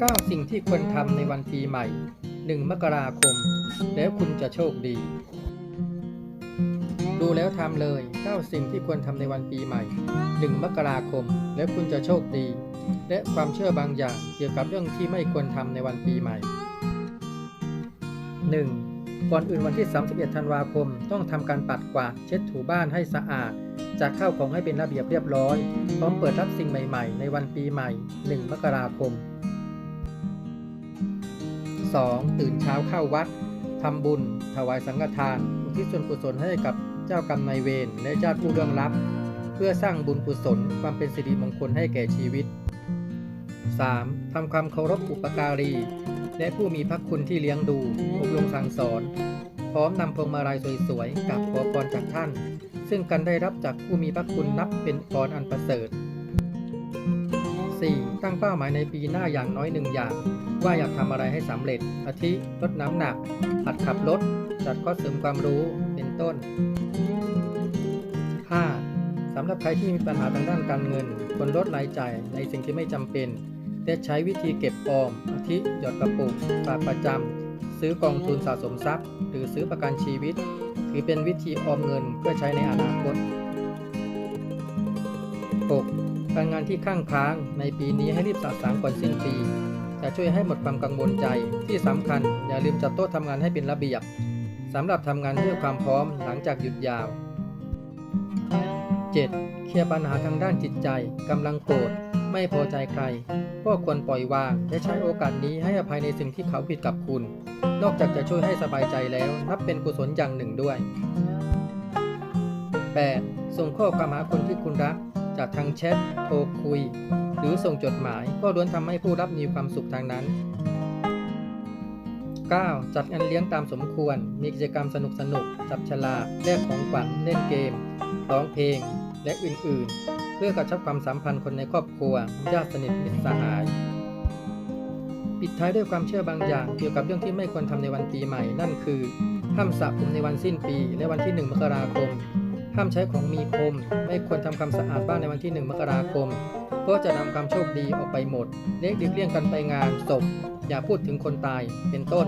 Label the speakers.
Speaker 1: 9 สิ่งที่ควรทำในวันปีใหม่ 1 มกราคม แล้วคุณจะโชคดี ดูแล้วทำเลย 9 สิ่งที่ควรทำในวันปีใหม่ 1 มกราคม แล้วคุณจะโชคดี และความเชื่อบางอย่างเกี่ยวกับเรื่องที่ไม่ควรทำในวันปีใหม่ 1. ก่อนอื่นวันที่ 31 ธันวาคม ต้องทำการปัดกวาดเช็ดถูบ้านให้สะอาดจัดข้าวของให้เป็นระเบียบเรียบร้อย พร้อมเปิดรับสิ่งใหม่ ๆ ในวันปีใหม่ 1 มกราคม 2. ตื่นเช้าเข้าวัดทำบุญ ถวายสังฆทาน อุทิศส่วนกุศลให้กับเจ้ากรรมนายเวรและญาติผู้ล่วงลับ เพื่อสร้างบุญกุศลความเป็นสิริมงคลให้แก่ชีวิต 3. ทำความเคารพอุปการี และผู้มีพระคุณที่เลี้ยงดูอบรมสั่งสอน พร้อมนำพวงมาลัยสวยๆกับขอพรจากท่าน ซึ่งกันได้รับจากผู้มีพระคุณนับเป็นพรอันประเสริฐ 4. ตั้งเป้าหมายในปีหน้าอย่างน้อยหนึ่งอย่าง ว่าอยากทำอะไรให้สำเร็จ อาทิลดน้ำหนัก หัดขับรถ จัดคอเสริมความรู้ เป็นต้น 5. สำหรับใครที่มีปัญหาทางด้านการเงินควรลดรายจ่ายในสิ่งที่ไม่จำเป็นและใช้วิธีเก็บออม อาทิหยอดกระปุกฝากประจำ ซื้อกองทุนสะสมทรัพย์ หรือซื้อประกันชีวิต ถือเป็นวิธีออมเงินเพื่อใช้ในอนาคต 6. การงานที่ข้างค้างในปีนี้ให้รีบสะสางก่อนสิ้นปี จะช่วยให้หมดความกังวลใจ ที่สำคัญ อย่าลืมจัดโต๊ะทำงานให้เป็นระเบียบสำหรับทำงานเพื่อความพร้อมหลังจากหยุดยาว 7. เคลียร์ปัญหาทางด้านจิตใจกำลังโกรธไม่พอใจใครก็ควรปล่อยวาง และใช้โอกาสนี้ให้อภัยในสิ่งที่เขาผิดกับคุณ นอกจากจะช่วยให้สบายใจแล้วนับเป็นกุศลอย่างหนึ่งด้วย 8. ส่งข้อความหาคนที่คุณรัก จากทางแชท โทรคุย หรือส่งจดหมายก็ล้วนทำให้ผู้รับมีความสุขทางนั้น 9. จัดงานเลี้ยงตามสมควร มีกิจกรรมสนุกสนุก จับฉลากแลกของขวัญ เล่นเกม ร้องเพลง และอื่นๆ เพื่อกระชับความสัมพันธ์คนในครอบครัว ญาติสนิทมิตรสหาย ปิดท้ายด้วยความเชื่อบางอย่างเกี่ยวกับเรื่องที่ไม่ควรทำในวันปีใหม่ นั่นคือห้ามสระผมในวันสิ้นปี และวันที่ 1 มกราคม ห้ามใช้ของมีคม ไม่ควรทำความสะอาดบ้านในวันที่ 1 มกราคม เพราะจะนำความโชคดีออกไปหมดเล็กเลี่ยงกันไปงานศพอย่าพูดถึงคนตายเป็นต้น